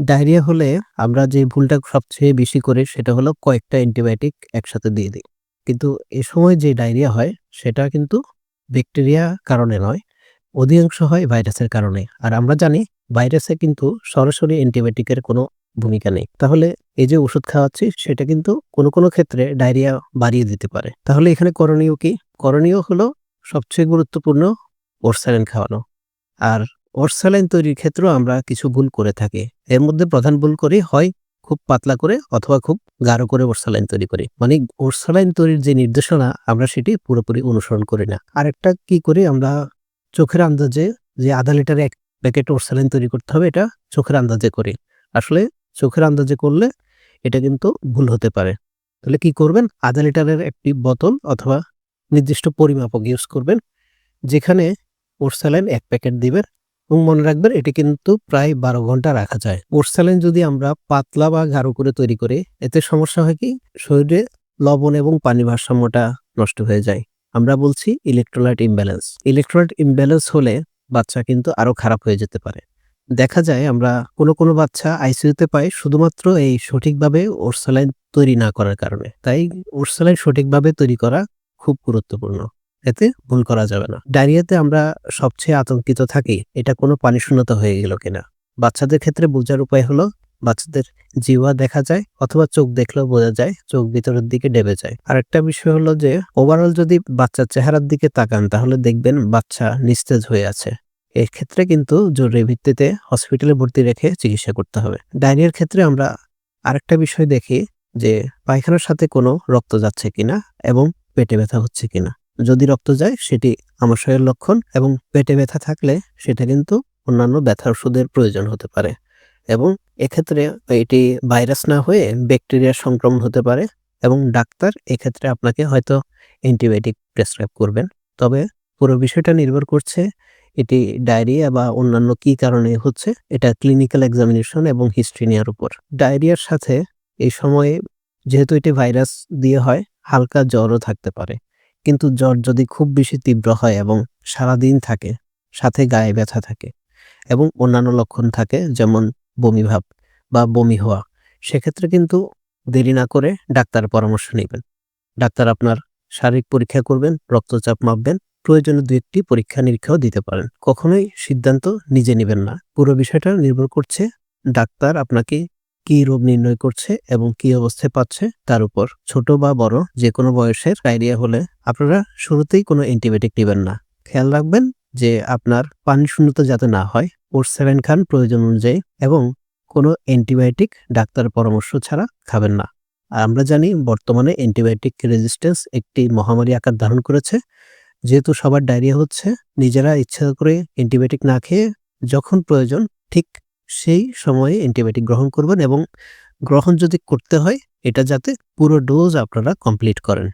Diarrhoea হলে আমরা যে ভুলটা সবচেয়ে বেশি করি সেটা হলো কয়েকটা অ্যান্টিবায়োটিক একসাথে দিয়ে দিই। কিন্তু এ সময় যে ডায়রিয়া হয় সেটা কিন্তু ব্যাকটেরিয়া কারণে নয়, অধিকাংশ হয় ভাইরাসের কারণে। আর আমরা জানি ভাইরাসে কিন্তু সরাসরি অ্যান্টিবায়োটিকের কোনো ভূমিকা নেই। তাহলে এই যে ওষুধ খাওয়াচ্ছি সেটা কিন্তু কোনো, কোনো ক্ষেত্রে ডায়রিয়া বাড়িয়ে দিতে পারে। তাহলে এখানে করণীয় কি? করণীয় হলো সবচেয়ে গুরুত্বপূর্ণ ওরসালিন খাওয়ানো। আর ওরসালাইন তৈরির ক্ষেত্রেও আমরা কিছু ভুল করে থাকি। এর মধ্যে প্রধান ভুল করি হয় খুব পাতলা করে অথবা খুব গাঢ় করে ওরসালাইন তৈরি করি। মানে ওরসালাইন তৈরির যে নির্দেশনা, আমরা সেটি পুরোপুরি অনুসরণ করি না। আরেকটা কি করি আমরা চোখের আন্দাজে যে আধা লিটার এক প্যাকেট ওরসালাইন তৈরি করতে হবে, এটা চোখের আন্দাজে করি। আসলে চোখের আন্দাজে করলে এটা কিন্তু ভুল হতে পারে। তাহলে কি করবেন? আধা লিটারের একটি বোতল অথবা নির্দিষ্ট পরিমাপক ইউজ করবেন। যেখানে ওরসালাইন এক প্যাকেট দিবেন এবং মনে রাখবেন এটি কিন্তু প্রায় ১২ ঘণ্টা রাখা যায়। ওরসালাইন যদি আমরা পাতলা বা গাঢ় করে তৈরি করি এতে সমস্যা হয় কি শরীরে লবণ এবং পানি ভারসাম্যটা নষ্ট হয়ে যায়। আমরা বলছি ইলেকট্রোলাইট ইমব্যালেন্স। ইলেকট্রোলাইট ইমব্যালেন্স হলে বাচ্চা কিন্তু আরও খারাপ হয়ে যেতে পারে। দেখা যায় আমরা কোনো, কোনো বাচ্চা আইসিইউতে পাই শুধুমাত্র এই সঠিকভাবে ওরসালাইন তৈরি না করার কারণে। তাই ওরসালাইন সঠিকভাবে তৈরি করা খুব গুরুত্বপূর্ণ। এতে ভুল করা যাবে না। ডায়রিয়াতে আমরা সবচেয়ে আতঙ্কিত থাকি, এটা কোনো পানি শূন্যতা হয়ে গেল কিনা। বাচ্চাদের ক্ষেত্রে বোঝার উপায় হলো, বাচ্চাদের জিহ্বা দেখা যায় অথবা চোখ দেখলেও বোঝা যায়, চোখ ভিতরের দিকে ডেবে যায়। আরেকটা বিষয় হলো যে ওভারঅল যদি বাচ্চার চেহারার দিকে তাকান, তাহলে দেখবেন বাচ্চা নিস্তেজ হয়ে আছে। এক্ষেত্রে কিন্তু জরুরি ভিত্তিতে হসপিটালে ভর্তি রেখে চিকিৎসা করতে হবে। ডায়রিয়ার ক্ষেত্রে আমরা আরেকটা বিষয় দেখি যে, পায়খানার সাথে কোনো রক্ত যাচ্ছে কিনা এবং পেটে ব্যথা হচ্ছে কিনা। যদি রক্ত যায়, সেটি আমাশয়ের লক্ষণ এবং পেটে ব্যথা থাকলে সেটা কিন্তু অন্যান্য ব্যথা ওষুধের প্রয়োজন হতে পারে এবং এক্ষেত্রে এটি ভাইরাস না হয়ে ব্যাকটেরিয়ার সংক্রমণ হতে পারে এবং ডাক্তার এক্ষেত্রে আপনাকে হয়তো অ্যান্টিবায়োটিক প্রেসক্রাইব করবেন। তবে পুরো বিষয়টা নির্ভর করছে এটি ডায়রিয়া বা অন্যান্য কি কারণে হচ্ছে, এটা ক্লিনিক্যাল এক্সামিনেশন এবং হিস্ট্রি নেওয়ার উপর। ডায়রিয়ার সাথে এই সময়ে যেহেতু এটি ভাইরাস দিয়ে হয়, হালকা জ্বরও থাকতে পারে। কিন্তু জ্বর যদি খুব বেশি তীব্র হয় এবং সারাদিন থাকে সাথে গায়ে ব্যথা থাকে এবং অন্যান্য লক্ষণ থাকে যেমন বমি ভাব বা বমি হওয়া সেক্ষেত্রে কিন্তু দেরি না করে ডাক্তার পরামর্শ নেবেন। ডাক্তার আপনার শারীরিক পরীক্ষা করবেন, রক্তচাপ মাপবেন, প্রয়োজনে দু একটি পরীক্ষা নিরীক্ষাও দিতে পারেন। কখনোই সিদ্ধান্ত নিজে নেবেন না। পুরো বিষয়টা নির্ভর করছে ডাক্তার আপনাকে কি রোগ নির্ণয় করছে এবং কি অবস্থায় পাচ্ছে তার উপর। ছোট বা বড় যে কোনো বয়সের ডায়রিয়া হলে আপনারা শুরুতেই কোনো অ্যান্টিবায়োটিক নেবেন না। খেয়াল রাখবেন যে আপনার পানি শূন্যতা যাতে না হয়, ওর সেভেন খান প্রয়োজন অনুযায়ী এবং কোনো অ্যান্টিবায়োটিক ডাক্তারের পরামর্শ ছাড়া খাবেন না। আর আমরা জানি বর্তমানে অ্যান্টিবায়োটিক রেজিস্ট্যান্স একটি মহামারী আকার ধারণ করেছে। যেহেতু সবার ডায়রিয়া হচ্ছে, নিজেরা ইচ্ছা করে অ্যান্টিবায়োটিক না খেয়ে যখন প্রয়োজন ঠিক সেই সময়ে অ্যান্টিবায়োটিক গ্রহণ করবেন এবং গ্রহণ যদি করতে হয়, এটা যাতে পুরো ডোজ আপনারা কমপ্লিট করেন।